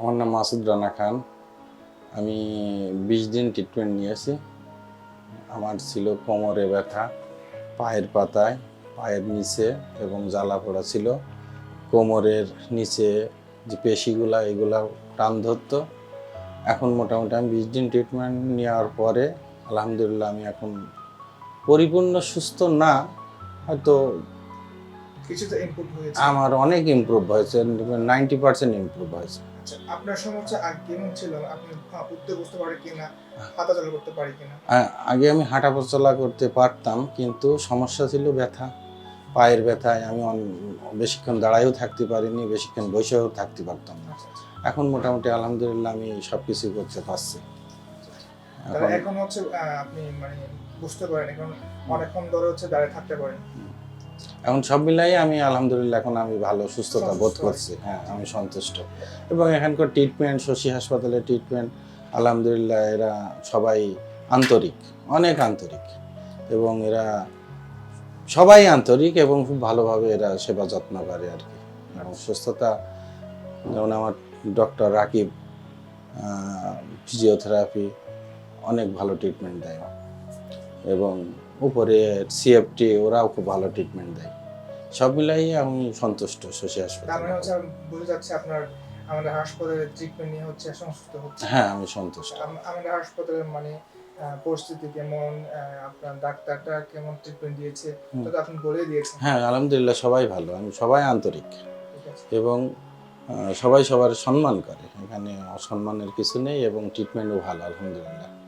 আমার নাম মাসুদ রানা খান। আমি বিশ দিন ট্রিটমেন্ট নিয়েছি। আমার ছিল কোমরে ব্যথা পায়ের পাতায় পায়ের নিচে এবং জ্বালা পড়া ছিল। কোমরের নিচে যে পেশিগুলা এগুলা টান ধরতো। এখন মোটামুটি আমি বিশ দিন ট্রিটমেন্ট নেওয়ার পরে আলহামদুলিল্লাহ আমি এখন পরিপূর্ণ সুস্থ না হয়তো কিছুটা ইমপ্রুভ হয়েছে। আমার অনেক ইমপ্রুভ হয়েছে নাইনটি পার্সেন্ট ইমপ্রুভ হয়েছে। আপনার সমস্যা আগে কেমন ছিল আপনি উঠতে বসতে পারে কিনা হাঁটা চলা করতে পারে কিনা? আগে আমি হাঁটা চলা করতে পারতাম কিন্তু সমস্যা ছিল ব্যথা পায়ের ব্যথায় আমি বেশিক্ষণ দাঁড়ায়ও থাকতে পারিনি বেশিক্ষণ বসেও থাকতে পারতাম না। আচ্ছা আচ্ছা। এখন মোটামুটি আলহামদুলিল্লাহ আমি সব কিছু করতে পারছি। এখন হচ্ছে আপনি মানে বুঝতে পারেন এখন অনেকক্ষণ ধরে হচ্ছে দাঁড়িয়ে থাকতে পারেন। এখন সব মিলাই আমি আলহামদুলিল্লাহ এখন আমি ভালো সুস্থতা বোধ করছি। হ্যাঁ আমি সন্তুষ্ট। এবং এখানকার ট্রিটমেন্ট শশী হাসপাতালের ট্রিটমেন্ট আলহামদুলিল্লাহ এরা সবাই আন্তরিক অনেক আন্তরিক। এবং এরা সবাই আন্তরিক এবং খুব ভালোভাবে এরা সেবা যত্ন করে আর কি। এবং সুস্থতা যেমন আমার ডক্টর রাকিব ফিজিওথেরাপি অনেক ভালো ট্রিটমেন্ট দেয়। এবং উপরে সিএফটি ওরাও খুব ভালো ট্রিটমেন্ট দেয়। সব মিলাই আমি সন্তুষ্ট শশী হাসপাতাল। মানে বোঝা যাচ্ছে আপনার আমাদের হাসপাতালের ট্রিটমেন্ট নিয়ে হচ্ছে সংযুক্ত হচ্ছে। হ্যাঁ আমি সন্তুষ্ট। আম- আমাদের হাসপাতালের মানে পরিস্থিতি কেমন আপনার ডাক্তারটা কেমন ট্রিটমেন্ট দিয়েছে তো আপনি বলে দিয়েছেন। হ্যাঁ আলহামদুলিল্লাহ সবাই ভালো। আমি সবাই আন্তরিক। এবং সবাই সবার সম্মান করে। এখানে অসম্মানের কিছু নেই এবং ট্রিটমেন্টও ভালো আলহামদুলিল্লাহ।